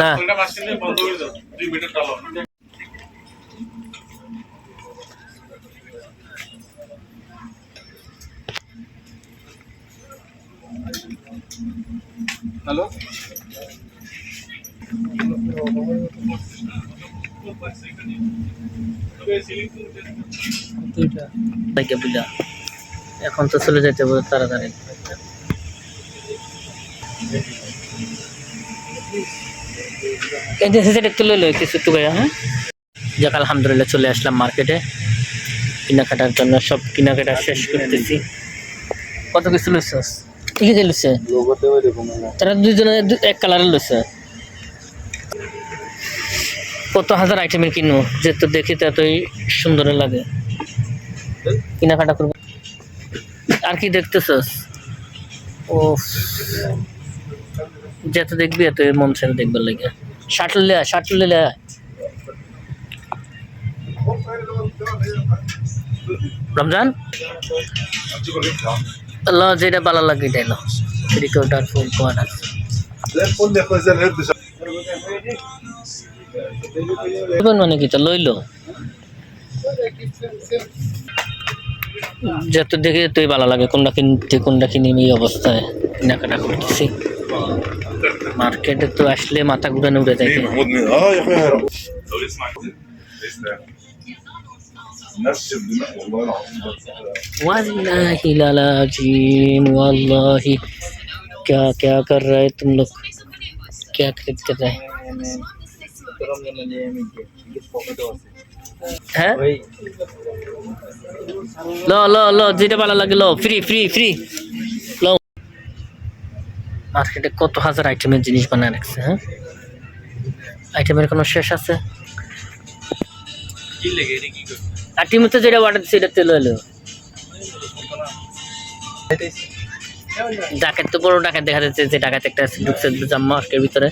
না। হ্যালো এখন তো চলে যেতে হবে তাড়াতাড়ি। এই যে সেটা যাক, আলহামদুলিল্লাহ চলে আসলাম মার্কেটে। কেনাকাটার জন্য সব কেনাকাটা শেষ করতেছি। কত কিছু লইছস কি কি লইছে। তারা দুইজনে দু- এক কালারের লইছে। কত হাজার আইটেমের কিনবো? যে তো দেখি তো এতই সুন্দর লাগে। কেনাকাটা করব। আর কি দেখতেছস? ও যত দেখবি, এত মন ছেড়ে দেখবার লাগে। শাটল লে শার্ট লে রমজান? ল, যেটা ভালো লাগে এটাই লো। ফুল কোয়ার আছে মানে কি তো লইলো। যত দেখে তুই ভালো লাগে কোনটা কিনতে কোনটা কিনি এই অবস্থায় কেনাকাটা করতেছি মার্কেটে তো আসলে মাথা ঘুরানো উড়ে যায় اه يا اخويا هرب لو يسمع كده الناس الدماء والله العظيم والله लालाजीम والله क्या क्या कर रहे हैं तुम लोग क्या खरीद कर रहे हैं হ্যাঁ? লো লো লো যেটা ভালো লাগে লো ফ্রি ফ্রি ফ্রি লো। মার্কেটে কত হাজার আইটেমের জিনিস বানায় রাখছে হ্যাঁ? আইটেমের কোনো শেষ আছে? আর টিমতে যেটা অর্ডার দিচ্ছে এটা তেল এলো ডাকাত তো বড় ডাকাত দেখা যাচ্ছে যে ডাকাত একটা ঢুকছে মার্কের ভিতরে।